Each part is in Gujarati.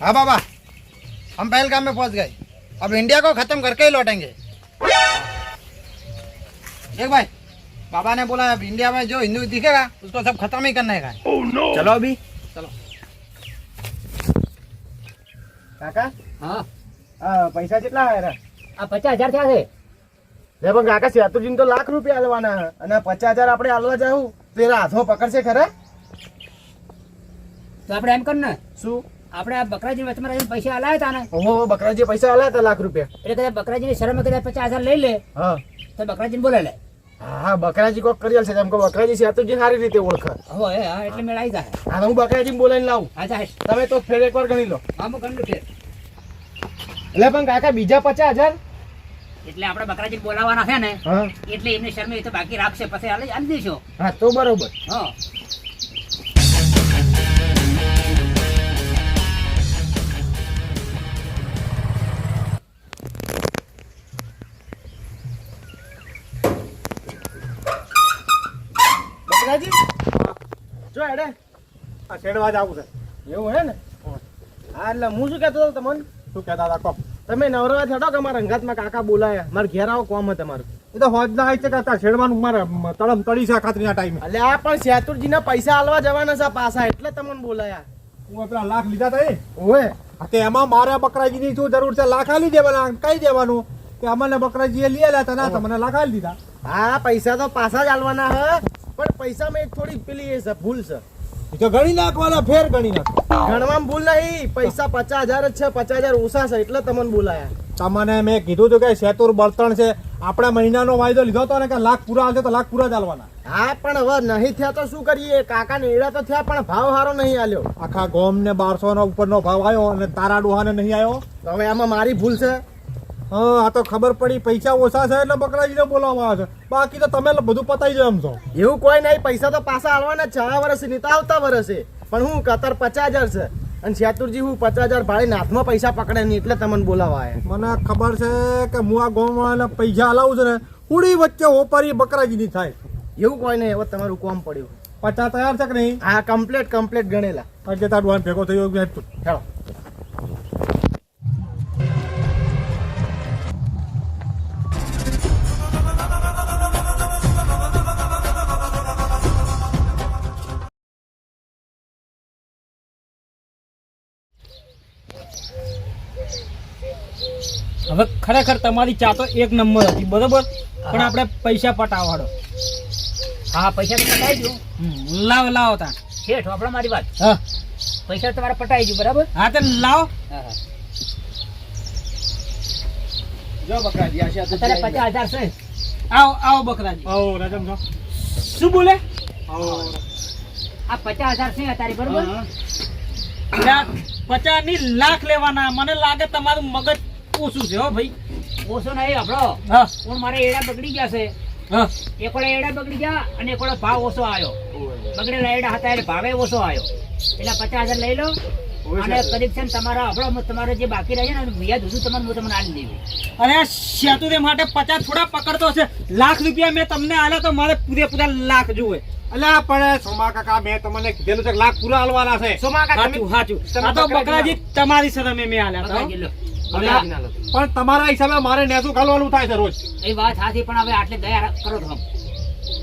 हाँ बाबा हम पहलगाम में पहुंच गए अब इंडिया को खत्म करके ही लौटेंगे देख भाई बाबा ने बोला अब इंडिया में जो हिंदू दिखेगा उसको सब खत्म ही करने का है ચલો અભી ચલો કાકા હા આ પૈસા કેટલા આવ્યા આ પચાસ હજાર થયા છે લે પણ કાકા સેતુજીને તો લાખ રૂપિયા આલવાના હે. અને પચાસ હજાર આપણે આલવા જાવું તો એના હાથમાં પકડશે ખરા તો આપણે એમ કર ને શું આપણે આ બકરાજી વચમાં રહીને પૈસા આલાયા હતા ને? ઓહો બકરાજી પૈસા આલાયા હતા લાખ રૂપિયા. એટલે કદાચ બકરાજીની શરમ કદાચ પચાસ હજાર લઈ લે હા. તો બકરાજીને બોલે લે હા હા બકરાજી કોક કરી છે એમ કે બકરાજી છે તો જે સારી રીતે ઓળખે. હવે હા એટલે મેળ આવી જાય હા હું બકરાજી બોલાવીને લાવું. હા જાય તમે તો ફેર એકવાર ગણી લો. આમ ગણી ફેર. એટલે પણ કાકા બીજા પચાસ હજાર? એટલે આપણે બકરાજી બોલાવવાના છે ને એટલે એમની શરમે એ તો બાકી રાખશે પછી હાલે આલી દેશો. હા તો બરોબર. હા. હેડે. આ શેડવા જ આવું છે. એવું હે ને? હા. એટલે હું શું કહેતો હતો તમને? શું કહેતા હતા કોક તમે નવરવા થયો કે મારા અંગાતમાં કાકા બોલાયા? મારે ઘેર આવો કોમ તમારું. એ તો હોજ ના આવી છે કે શેડવાનું મારે તળમ તળી છે ખાતરીના ટાઈમે. એટલે આ પણ સેતુરજીના પૈસા આલવા જવાના છે પાછા એટલે તમને બોલાયા. હું પેલા લાખ લીધા હતા એ? ઓએ તે એમાં મારા બકરાજીની શું જરૂર છે? લાખ આલી દેવાના કઈ દેવાનું? કે અમને બકરાજીએ આલ્યા હતા ના તમને લાખ આલી દીધા. હા પૈસા તો પાછા જ આલવાના હે. પણ પૈસામાં એક થોડી પેલી એ છે ભૂલ છે. તો ગણી નાખવાના ફેર ગણી નાખ. ગણવામાં ભૂલ નહીં પૈસા પચાસ હજાર જ છે પચાસ હજાર ઓછા છે એટલે તમને બોલાયા. તમને મેં કીધું હતું કે સેતુર બળતણ છે આપણે મહિનાનો વાયદો લીધો હતો ને કે લાખ પૂરા આવશે તો લાખ પૂરા જ આલવાના. હા પણ હવે નહીં થયા તો શું કરીએ? કાકા એડા તો થયા પણ ભાવ સારો નહીં આલ્યો. આખા ગોમ ને બારસો નો ઉપરનો ભાવ આવ્યો અને તારા ડોહાને નહીં આવ્યો? હવે આમાં મારી ભૂલ છે. હા આ તો ખબર પડી પૈસા ઓછા છે એટલે બકરાજીને બોલાવવામાં આવે છે. બાકી તો તમે બધું પતાઈ જાય એમ છો. એવું કોઈ નહીં પૈસા તો પાછા આવવાના છ. વર્ષ નહીં તો આવતા વર્ષે. પણ હું કતર પચાસ હજાર છે. અને શેતુરજી હું પચાસ હજાર ભાડે હાથમાં પૈસા પકડે નહીં એટલે તમને બોલાવા મને ખબર છે કે હું આ ગોમવાળાને પૈસા હલાવું છું ને ઉડી વચ્ચે ઓપારી બકરાજીની થાય. એવું કોઈ નહીં હવે તમારું કોમ પડ્યું. પચાસ તૈયાર છે કે નહીં? હા કમ્પ્લેટ કમ્પ્લેટ ગણેલા. અડધે તાર ભેગો થયો હેલો હવે ખરેખર તમારી ચા તો એક નંબર હતી બરોબર? પણ આપણે પૈસા પટાવાડો હા પૈસા તો પટાઈ ગયું લાવ લાવો તા. શેઠ આપણે મારી વાત. હા. પૈસા તમારે પટાઈ ગયું બરાબર? હા તો લાવો. જો બકરાજી આ અત્યારે પચાસ હજાર છે. આવો આવો બકરાજી. આવો રાજમ જો. શું બોલે? આવો. આ પચાસ હજાર છે અત્યારે બરોબર? પચાસની લાખ લેવાના. મને લાગે તમારું મગજ ઓછું છે હો ભાઈ. ઓછો નહીં આપણો પણ મારે એડા બગડી ગયા છે. હા. એકોડે એડા બગડી ગયા અને એકોડે ભાવ ઓછો આવ્યો. બગડેલા એડા હતા એટલે ભાવે ઓછો આવ્યો. એટલે પચાસ હજાર લઈ લો. અને કનેક્શન તમારા આપણો તમારે જે બાકી રહે છે ને વ્યાજ બધું તમારે હું તમને આલી દેવી અને આ માટે પચાસ થોડા પકડતો છે. લાખ રૂપિયા મેં તમને આલ્યા તો મારે પૂરેપૂરા લાખ જોવે. અલા પણ સોમા કાકા મેં તમને કીધેલું છે લાખ પૂરા આલવાના છે. સોમા કાકા સાચું સાચું આ તો બકરાજી બકરાજી તમારી શરમે મેં આલ્યા હતા પણ તમારા હિસાબે મારે નેસું ખાલવાનું થાય છે રોજ. એ વાત સાચી પણ હવે આટલે દયા કરો તમે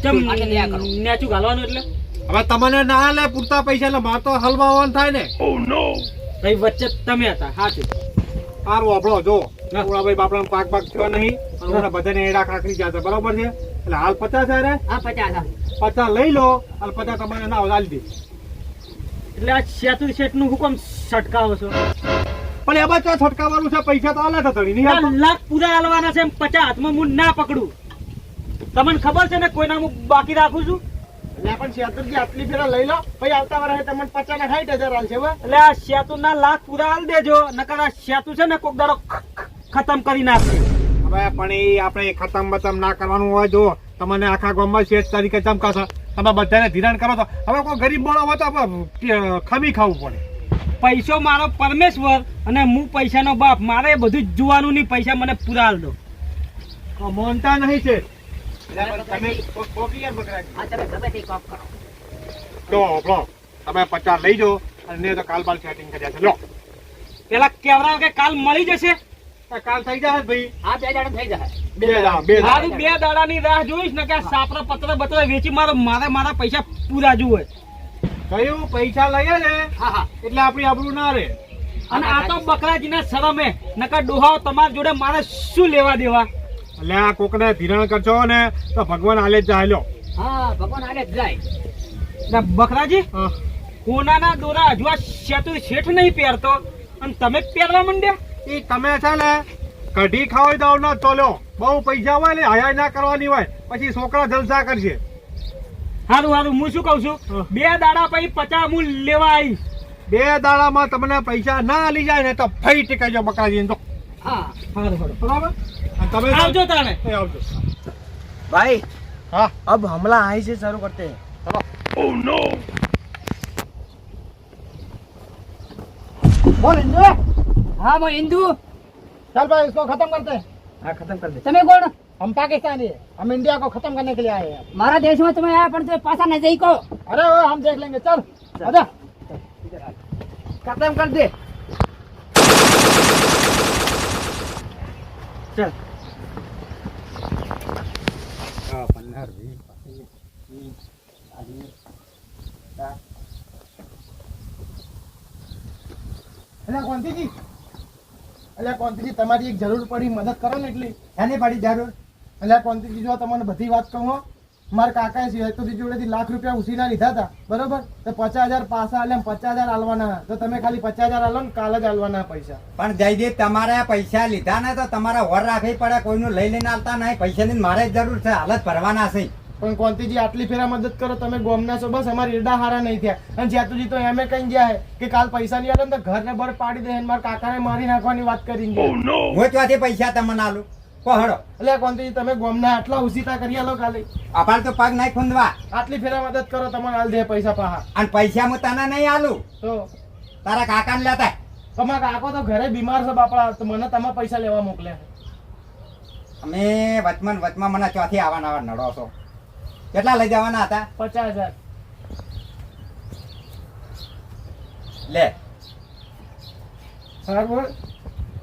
કેમ આટલે દયા કરો. નેચું ઘાલવાનું એટલે? હવે તમને ના લે પૂરતા પૈસા એટલે મારે તો હલવાવાનું થાય ને. ભાઈ વચ્ચે તમે હતા સાચું. સારું આપણો જો. ભાઈ બાપડા પાક પાક થયો નહીં. અને બધાને એડા કાકરી જશે બરોબર છે? એટલે હાલ પચાસ હજાર હે? હા પચાસ પચાસ લઈ લો અને પચાસ તમારે ના આલી દે. એટલે આ સેતુ શેઠનું હુકમ છટકાવો છો. પણ એમાં તો છટકાવવાનું છે પૈસા તો આલે તો નહીં લાખ પૂરા આલવાના છે પચાસ હાથમાં હું ના પકડું. તમને ખબર છે ને કોઈના હું બાકી રાખું છું? એટલે પણ શેતુરજી આટલી ફેરા લઈ લો. પછી આવતા વર્ષે તમને પચાસ ને સાઠ હજાર હાલશે એટલે આ સેતુ ના લાખ પૂરા હાલ દેજો નકર આ શેતુ છે ને કોક દાડો ખતમ કરી નાખશે હવે પણ એ આપણે ખતમ બતમ ના કરવાનું હોય જો તમને આખા ગામમાં શેઠ તરીકે ચમકાશો. તમે બધાને ધિરાણ કરો તો. હવે કોઈ ગરીબ બોળો હોય તો ખમી ખાવું પડે. પૈસો મારો પરમેશ્વર અને હું પૈસાનો બાપ. મારે બધું જ જોવાનું નહીં પૈસા મને પૂરા દો. મોનતા નહીં છે. તમે તે પચાસ લઈ જાઓ અને તો કાલ બાલ સેટિંગ કર્યા છે લો. પેલા કેવરા કે કાલ મળી જશે? કાલ થઈ જાય ભાઈ. આ બે દાડા થઈ જાય બે દાડા બે દાડા. બે દાડાની રાહ જોઈશ ને કે આ સાપરા પત્ર બત્ર વેચી મારો મારે મારા પૈસા પૂરા જુએ કયું? પૈસા લઈએ ને એટલે આપણી આબરૂ ના રે અને આ તો બકરાજીના શરમે. નકર ડોહાઓ તમારા જોડે મારે શું લેવા દેવા? એટલે આ કોકને ધિરાણ કરશો ને તો ભગવાન આલે જ જાય લો. હા ભગવાન આલે જ જાય. એટલે બકરાજી હા. કોનાના દોરા હજુ આ શેતુ શેઠ નહીં પહેરતો. અને તમે પહેરવા માંડ્યા? એ તમે છે ને કઢી ખાવાય દાવ ના તો બહુ પૈસા હોય ને હયા ના કરવાની હોય. પછી છોકરા જલસા કરશે. હારું હારું હું શું કઉ છું હા. બે દાડા પછી પચાસ હું લેવા આવીશ બે દાડામાં તમને પૈસા ના આલી જાય ને તો ફરી ટીકાઈ બકાજી તો હા હારું હારું બરાબર અને તમે આવજો તાણે એ આવજો भाई હા अब हमला आई से शुरू करते हैं बोल हिंदू હા હું હિન્દુ चल भाई इसको खत्म करते हैं हाँ खत्म कर दे તમે કોણ हम पाकिस्तानी है हम इंडिया को खत्म करने के लिए आए हैं મારા દેશમાં તમે આયા પણ તમે પાછા નહીં જઈ કહો अरे वो हम देख लेंगे चल आजा खत्म कर दे चल અલ્યા કોંતીજી અલ્યા કોંતીજી તમારી એક જરૂર પડી મદદ કરો ને એટલી એની પડી જરૂર અલ્યા કોંતીજી જો તમને બધી વાત કહું મારા કાકાએ સિવાયતુજી જોડેથી લાખ રૂપિયા ઉછીના લીધા હતા બરોબર? તો પચાસ હજાર પાસા આલ્યા પચાસ હજાર આલવાના. તો તમે ખાલી પચાસ હજાર આલો ને કાલે જ હાલવાના પૈસા. પણ જયદીપ તમારે પૈસા લીધા ને તો તમારા વર રાખવી પડે કોઈનું લઈ લઈને આવતા નહીં. પૈસાની મારે જરૂર છે હાલત ભરવાના છે. પણ કોંતીજી આટલી ફેરા મદદ કરો તમે ગોમના છો બસ અમારા ઈરડા હારા નહીં થયા. અને જ્યાતુજી તો એમે કઈ ગયા કે કાલ પૈસા નહીં આવે ને તો ઘરને બર પાડી દે મારા કાકાને મારી નાખવાની વાત કરી હું ત્યાંથી પૈસા તમને આલું. પહોળો એટલે કોંતીજી તમે ગોમના આટલા ઉસીતા કરી આલો કાલે. અપાર તો પગ નહીં ખૂંદવા. આટલી ફેરા મદદ કરો તમારે હાલ દે પૈસા પાહા. અને પૈસા હું તને નહીં આલું. તો? તારા કાકાને લેતા. તમારા કાકો તો ઘરે બીમાર છે બાપડા તો મને તમે પૈસા લેવા મોકલે. અમે વચમાં વચમાં મને ચોથી આવવાના આવા નડો છો. કેટલા લઈ જવાના હતા? પચાસ હજાર. લે. બરાબર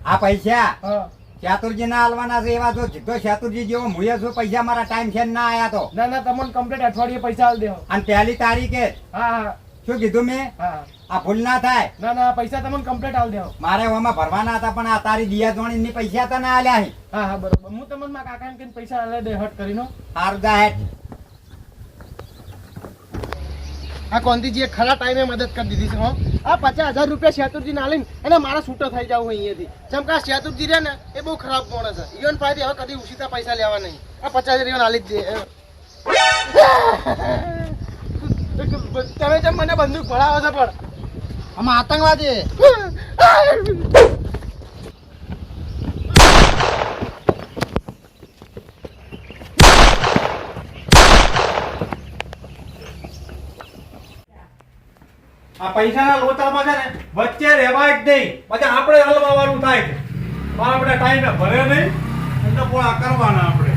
આ પૈસા? હા. ચાતુરજી ના આલવાના છે એવા જો જીતો ચાતુરજી જેવો મુયે છું પૈસા મારા ટાઈમ છે ના આયા તો. ના ના તમને કમ્પ્લીટ અઠવાડિયે પૈસા આલ દેવો. અને પહેલી તારીખે હા હા. શું કીધું મેં? હા. આ ભૂલ ના થાય? ના ના પૈસા તમને કમ્પ્લીટ આલ દેવો. મારે ઓમાં ભરવાના હતા પણ આ તારી દિયા જોણી ની પૈસા તો ના આલ્યા હી. હા હા બરોબર. હું તમને મારા કાકાને કહીને પૈસા આલે દે હટ કરીને. હારું જા હેઠ. આ કોંતીજીએ ખરા ટાઈમે મદદ કરી દીધી છે હો. આ પચાસ હજાર રૂપિયા શેતુરજી ના લઈને અને મારા છૂટો થઈ જાવ અહીંયાથી. જેમ કે આ શેતુરજી રહ્યા ને, એ બહુ ખરાબ માણસ છે ઈવન ફાયદી હવે કદી ઉછીતા પૈસા લેવા નહીં. આ પચાસ હજાર ઈવન આલી જ દે. તમે જેમ મને બંદૂક ભણાવો છો પણ. આમાં આતંકવાદી. આ પૈસાના લોચામાં છે ને વચ્ચે રહેવાય જ નહીં. પછી આપણે હલવાવાનું થાય. છે પણ આપણે ટાઈમે ભરે નહીં એટલે પોળા કરવાના આપણે.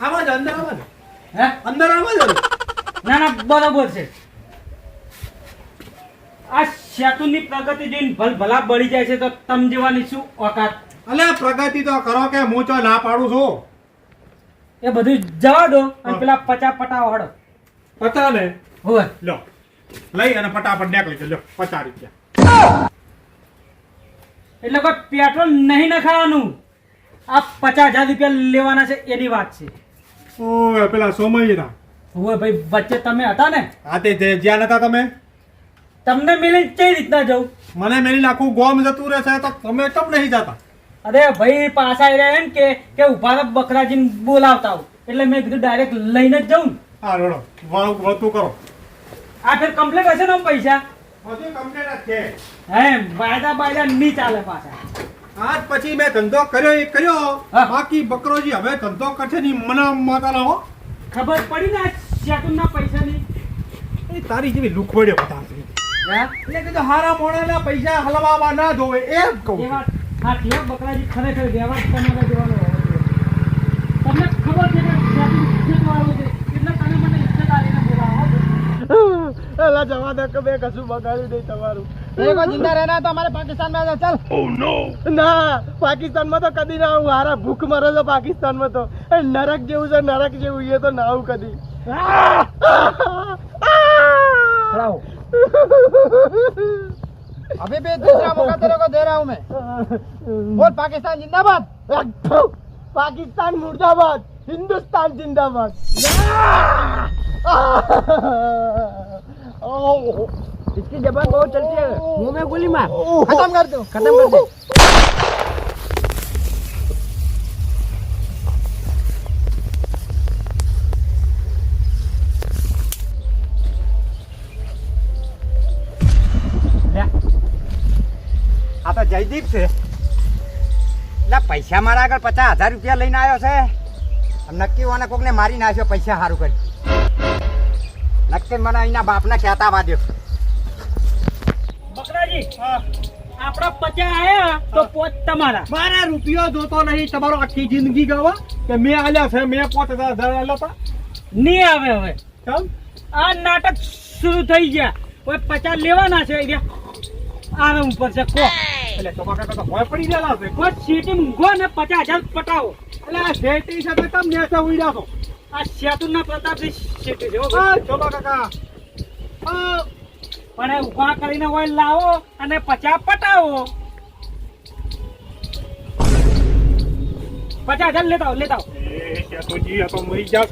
આમાં જ અંદર આમાં હે? અંદર આમાં જ ના ના બરોબર છે. આ શેતુની પ્રગતિ જોઈને ભલ ભલા બળી જાય છે તો તમ જેવાની શું ઓકાત? અલે પ્રગતિ તો કરો કે હું તો ના પાડું છું. એ બધું જવા દો અને પેલા પચા પટા હડો પતા ને હોય. લો. લઈ અને ફટાફટ નીકળી લો પચાસ રૂપિયા. એટલે કોઈ પેટ્રોલ નહીં નખાવાનું આ પચાસ હજાર રૂપિયા લેવાના છે એની વાત છે. ઓય પેલા સોમયરા ઓય ભાઈ વચ્ચે તમે હતા ને? હા તે જ્યાં હતા તમે? તમને મિલી કઈ રીતના જવું? મને મિલી આખું ગોમ જતું રહેશે તો તમે કેમ નહીં જતા? અરે ભાઈ પાછા રહ્યા એમ કે કે ઊભા બકરાજીને બોલાવતા એટલે મેં કીધું ડાયરેક્ટ લઈને જ જાઉં. હા રોડો વાળું વળતું કરો. આ ફેર કમ્પ્લેટ હશે ને આમ પૈસા? હજી કમ્પ્લેટ જ છે. હે બાયદા બાયદા નહીં ચાલે પાછા. આજ પછી મેં ધંધો કર્યો એ કર્યો. બાકી બકરોજી હવે ધંધો કરશે ની મને માતા હો ખબર પડી ને આ શેતુનના પૈસાની? એ તારી જેવી લુખવડે બધા છે. એટલે કીધું હારા મોણાના પૈસા હલવાવા ના ધોવે. એમ કહું હા બકરાજી ખરેખર વ્યવહાર તમારા જેવાનો હોવો જોઈએ. તમને ખબર છે કે શેતુન ઇજ્જત વાળો છે એટલે તમે મને ઇજ્જત આલીને બોલાવો છો. એલા જવા દે કે મેં કશું બગાડ્યું નહીં તમારું એ કોઈ જિંદા રહેના તો અમારે પાકિસ્તાનમાં જાઓ, ચાલ ના પાકિસ્તાનમાં તો કદી ના આવું હારા ભૂખ મરે છે પાકિસ્તાનમાં તો એ નરક જેવું છે નરક જેવું એ તો ના આવું કદી खड़ा अभी भी दूसरा मौका तेरे को दे रहा हूँ मैं बोल पाकिस्तान जिंदाबाद पाकिस्तान मुर्दाबाद हिंदुस्तान जिंदाबाद इसकी जबान बहुत चलती है मुंह में गोली मार खत्म कर दो खत्म कर दो આ તો જયદીપ છે એટલે પૈસા મારા આગળ પચાસ હજાર રૂપિયા લઈને આવ્યો છે આમ નક્કી ઓને કોકને મારી નાખ્યો પૈસા સારું કરી નક્કી મને અહીંના બાપને કહેતા વાદ્યો બકરાજી આપણા પચા આયા તો પોત તમારા. મારા રૂપિયો જોતો નહીં તમારો આખી જિંદગી ગવા કે મેં આલ્યા છે મેં પોત હજાર હજાર આલ્યા હતા. નહીં આવે હવે. કેમ? આ નાટક શરૂ થઈ ગયા. હવે પચાસ લેવાના છે અહીંયા આવે ઉપર છે કો. એટલે તમારા કાકા તો ભય પડી ગયેલા છે. કોઈ સીટી મૂકો ને પચાસ હજાર પટાવો. એટલે આ શેઠી સાથે તમને ઉડ્યા છો. આ સેતુર ના છે હો હા ભાઈ. કાકા. પણ એ કરીને હોય લાવો અને પચાસ પટાવો. પચાસ હજાર લેતા લેતા શેતુજી આ તો મરી ગયા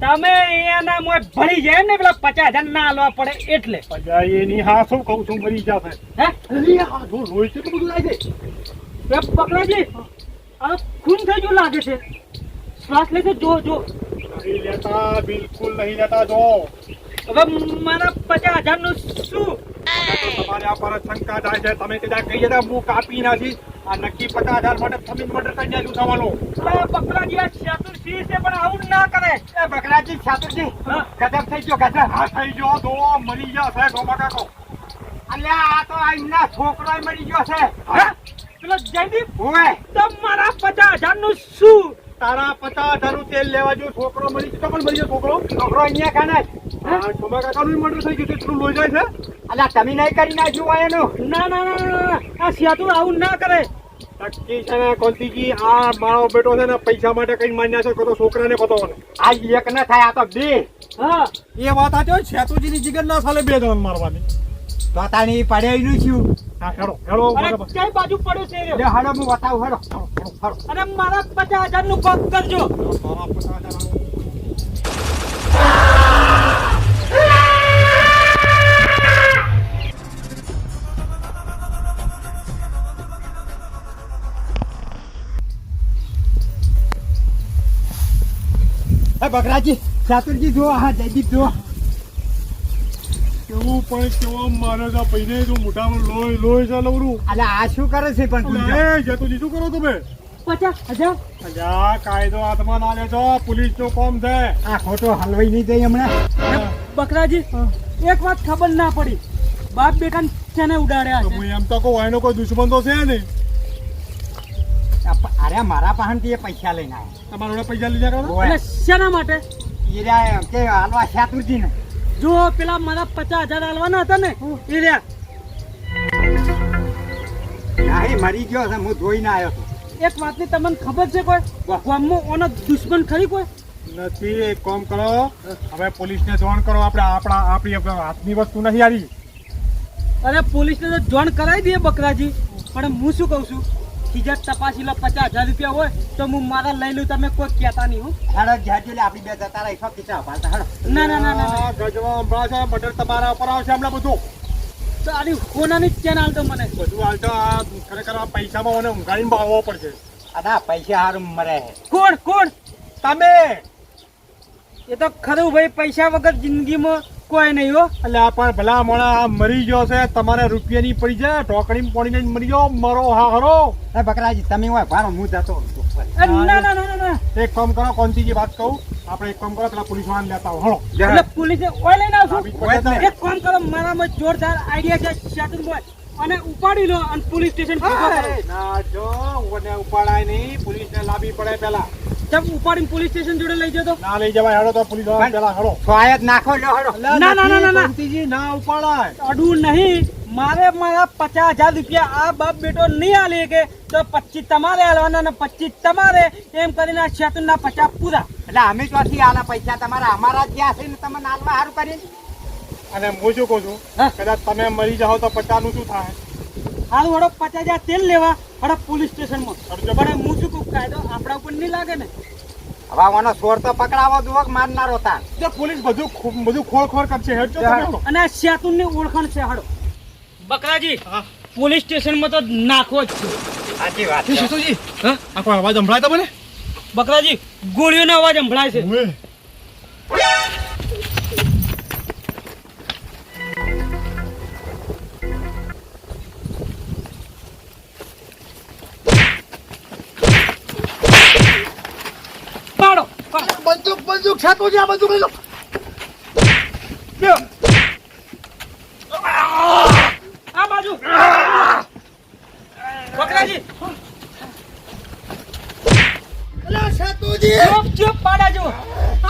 તમે એના મોય ભરી જાય ને પેલા પચાસ હજાર ના આલવા પડે એટલે. પજા એની હા શું કહું છું મરી જશે છે. હે? અરે જો લોહી કેટલું બધું લાગે. પકડાજી આ ખૂન થઈ ગયું લાગે છે. શ્વાસ લેશે જો જો. નહીં લેતા બિલકુલ નહીં લેતા જો. હવે મારા પચાસ હજારનું શું તમારે આ પર શંકા થાય છે. તમે કદાચ કહી જતા હું કાપી નાખી આ નક્કી પચાસ હજાર માટે તમે મર્ડર કરી નાખ્યું તમારું અરે પકડાજી આ ચાતુર છે પણ આવું ના કરે. એ બકરાજી ઠાકોરજી હા. ગજબ થઈ ગયો ગજબ. હા થઈ ગયો દો મરી ગયો છે ગોમા કાકો. અલ્યા આ તો એમના છોકરો મરી ગયો છે? પેલો જયદીપ હોય તો મારા પચાસ હજારનું શું? તારા પચાસ હજારનું તેલ લેવા જો છોકરો મરી ગયો. પણ મળી ગયો છોકરો? છોકરો અહીંયા ખાના કાકાનું મર્ડર થઈ ગયું છે. એટલું લોહી જાય છે? અલ્યા તમે નહીં કરી નાખ્યું હોય એનું? ના ના આ ચાતુર આવું ના કરે. છે ને કોંતીજી આ મારો બેટો છે ને પૈસા માટે કઈ માન્યા છે તો છોકરાને ને ને આ એક ના થાય આ તો બે. હા. એ વાત આ જો છેતુજીની જીગર ના સાલે બે જણ મારવાની. તો તાણી પડે એનું શું હા હેડો હેડો કઈ બાજુ પડ્યો છે એ? લે હું બતાવું હડો હડો, હડો, હડો. અને મારા પચાસ હજારનું પગ કરજો મારા પચાસ હજાર બકરાજી ચાતુરજી જુઓ હા જયદીપ જુઓ કેવું પણ કેવો મારે જા પૈને તું મોઢામાં લોહી લોહી છે લવરું અલ્યા આ શું કરે છે પણ તું? જો? એ તું શું કરો તમે? પચા અજા અજા કાયદો હાથમાં ના લેજો પોલીસનું કામ છે. આ ખોટો હલવાઈ નહીં જાય હમણાં. બકરાજી એક વાત ખબર ના પડી. બાપ બેટા તેને ઉડાડ્યા તો છે? એમ તો કોઈ એનો કોઈ દુશ્મન તો છે નહીં. અરે મારા પાસેથી એ પૈસા લઈને આવ્યા. તમારા પૈસા લઈને આવ્યા એટલે શેના માટે? ઈ રહ્યા એમ કે હાલવા શાતુરજી ને જો પેલા મારા પચાસ હજાર આલવાના હતા ને એ રહ્યા. નહીં મરી ગયો છે હું ધોઈને આવ્યો છું. એક વાતની તમને ખબર છે કોઈ? વાહ. ઓનો દુશ્મન ખરી કોઈ? નથી એક કામ કરો. હવે પોલીસને જોણ કરો આપણે આપણા આપણી હાથની વસ્તુ નથી આવી. અરે પોલીસને તો જોણ કરાવી દઈએ બકરાજી. પણ હું શું કહું છું? બીજા તપાસી લો પચાસ હજાર રૂપિયા હોય તો હું મારા લઈ લઉં તમે કોઈ કહેતા નહીં હું. હાડો જાજો લે આપણી બે જતા રહી ફક્ત ચા પાલતા હેડો. ના ના ના ના ગજવા હમણાં છે મર્ડર તમારા ઉપર આવશે હમણાં બધું. તારી હોનાની કોનાની ચેન હાલતો મને? બધું હાલતો આ ખરેખર આ પૈસામાં મને ઊંઘાડીને ભાવવો પડશે. અને પૈસા હારું મરે. કોણ કોણ? તમે! એ તો ખરું ભાઈ પૈસા વગર જિંદગીમાં કોઈ નહીં હો. એટલે આ પણ ભલા મોણા આ મરી ગયો છે. તમારે રૂપિયાની પડી જાય. ઢોકળી પડીને મરી ગયો મરો હા હરો. એ બકરાજી તમે હોય ભારો હું જતો ના ના ના ના એક કામ કરો કોનતીજી વાત કહું આપણે એક કામ કરો પેલા પોલીસ વાળાને લેતા હળો. એટલે પોલીસે ઓય લઈને આવશું. એક કામ કરો મારામાં જોરદાર આઈડિયા છે શાતુર બોય અને ઉપાડી લો અને પોલીસ સ્ટેશન ના જો ઉપાડાય નહીં. પોલીસને લાવી પડે પેલા. ઉપાડીને પોલીસ સ્ટેશન જોડે લઈ જતો? ના લઈ જવાય. હેડો તો પોલીસવાળા પેલા હેડો સ્વાયત નાખો લ્યો હડો ના ના ના ના ના. ના ઉપાડાય. અડવું નહીં. મારે મારા પચાસ હજાર રૂપિયા આ બાપ બેટો નહીં આલે કે તો પચીસ તમારે આલવાના પચીસ તમારે. એમ કરીને આ શેતુના પચાસ પૂરા. એટલે અમે ચોથી આલા પૈસા? તમારા અમારા જ્યાં ગયા છે ને તમે નાલવા સારું કરીને? અને હું શું કહું છું? હા. કદાચ તમે મરી જાઓ તો પચાનું શું થાય? હાલ હડો પચાસ હજાર તેલ લેવા હડો પોલીસ સ્ટેશનમાં. અડજો. પણ હું શું કહું કાયદો આપણા ઉપર નહીં લાગે ને. હવે મને સોર તો પકડાવો દુવક કે મારનારો તાર. જે પોલીસ બધું બધું ખોળ ખોળ કરશે હેડજો અને શેતુની ઓળખાણ છે હડો. બકરાજી પોલીસ પોલીસ સ્ટેશનમાં તો નાખો જ છે. સાચી વાત છે. શેતુજી? હા? આખો અવાજ સંભળાય તમને? બકરાજી ગોળીઓનો અવાજ સંભળાય છે. બંદૂક બંદૂક છાતું આ બંદૂક લઈ લો. આ બાજુ. બકરાજી છાતુજી ચૂપ ચૂપ પાડા જો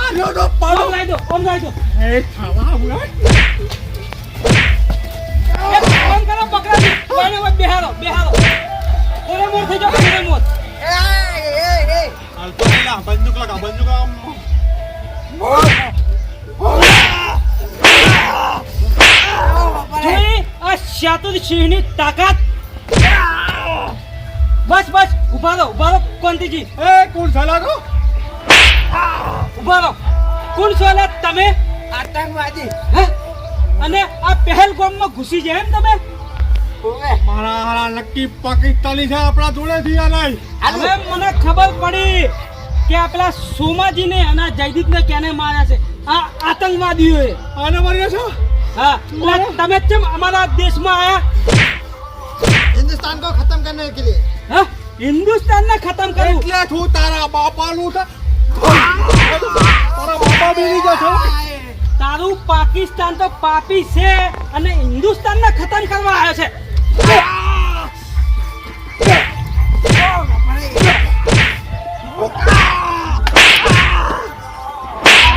આ લ્યો પાડો. લાઈ દો ઓમ લાઈ દો. એ ખાવા ઉએ. શાતુર સિંહની તાકાત. બસ બસ ઊભા રહો ઊભા રહો કોંતીજી. એ કોણ સાલા તો ઊભા રહો. કોણ છો અલા તમે? આતંકવાદી. હે? અને આ પહેલગામમાં ઘૂસી જાય એમ તમે? મારા હારા નક્કી પાકિસ્તાની છે આપણા જોડેથી આ નહીં. હવે મને ખબર પડી કે આ પેલા સોમાજીને અને જયદીપને કેને માર્યા છે? આ આતંકવાદીઓએ. આને માર્યા છો? હા એટલે તમે કેમ અમારા દેશમાં આયા हिंदुस्तान को खत्म करने के लिए હા હિન્દુસ્તાનને ખતમ કરવું એટલે તું તારા બાપાનું છે તારા બાપા બેરી જશો તારું પાકિસ્તાન તો પાપી છે અને હિન્દુસ્તાનને ખતમ કરવા આવ્યો છે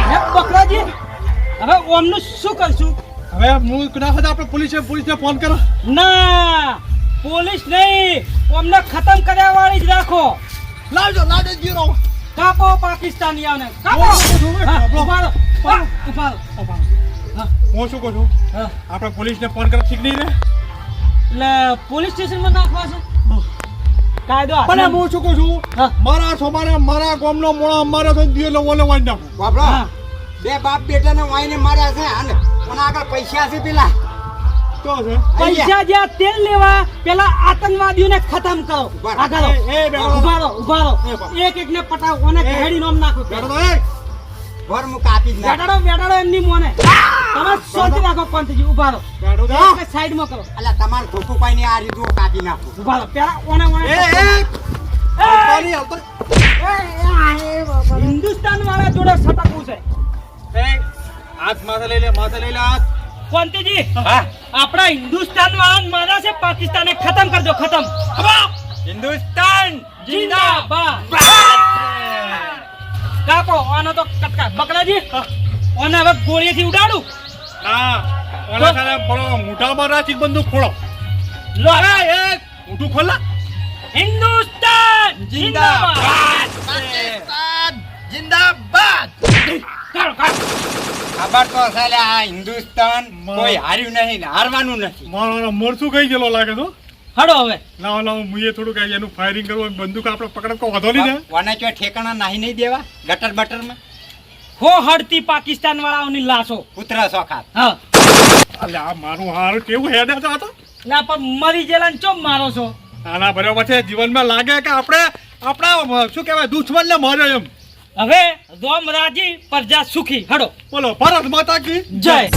હે બકરાજી હવે ઓમનું શું કરશું હવે હું ના હોય આપણે પોલીસે પોલીસને ફોન કરો. ના પોલીસ નહીં. અમને ખતમ કર્યા વાળી જ રાખો. લાવજો લાવજો જીરો. કાપો પાકિસ્તાની પાકિસ્તાનીઓને. કાપો. ઉપાડો ઉપાડો ઉપાડો હું શું કહું છું? આપણે પોલીસને ફોન કરો ઠીક નહીં ને? એટલે પોલીસ સ્ટેશનમાં નાખવા છે? કાયદો પણ હું શું કહું છું? મારા સોમારે મારા ગામનો મોણો અમારે તો દિયો લેવો લેવા નાખો બાપડા બે બાપ બેટાને વાઈને માર્યા છે હાને પણ આગળ પૈસા છે પેલા. પૈસા જ્યાં તેલ લેવા પેલા આતંકવાદીઓને ખતમ કરો. આગળ. એ, એ, ઊભા રહો ઊભા રહો. એક એક ને પટાવો અને નામ નાખો. તો એ. કાપી જ બેટાડો બેટાડો એમની મોને. તમે શાંતિ રાખો પંતજી ઊભા રહો. બેઠો તો. સાઈડમાં કરો. અલા તમાર ખોટું કોઈ નહીં આ રીતું કાપી નાખું. ઉભારો પેલા ઓને ઓને એ એ. હિન્દુસ્તાન વાળા જોડે સટકવું છે. હાથ હા? આપણા હિન્દુસ્તાન વાળા મારા છે પાકિસ્તાને ખતમ કરજો ખતમ. હિન્દુસ્તાન જિંદાબાદ. કાકો આનો તો કટકા. બકલાજી ઓને હવે ગોળીથી ઉડાડું. જિંદાબાદ! ખબર તો છે આ હિન્દુસ્તાન કોઈ હાર્યું નહીં ને હારવાનું નથી. મારો મરસું કઈ ગયેલો લાગે તો? હડો હવે. લાવો લાવો મુએ થોડું કઈ એનું ફાયરિંગ કરવું બંદૂક આપણે પકડ કો વધો નહીં ને. ઓને ચો ઠેકાણા નાહી નહીં દેવા ગટર બટરમાં? હો હડતી પાકિસ્તાન વાળાઓની લાશો. કૂતરા સોખાત હા. અલે આ મારું હાર કેવું હેડ હતો આ તો? ના પણ મરી ગયેલા ને ચોમ મારો છો? આના બરાબર છે. જીવનમાં લાગે કે આપણે આપણા શું કહેવાય દુશ્મનને માર્યો એમ. હવે રોમ રાજી પ્રજા સુખી. હડો. બોલો ભારત માતા કી જય. जय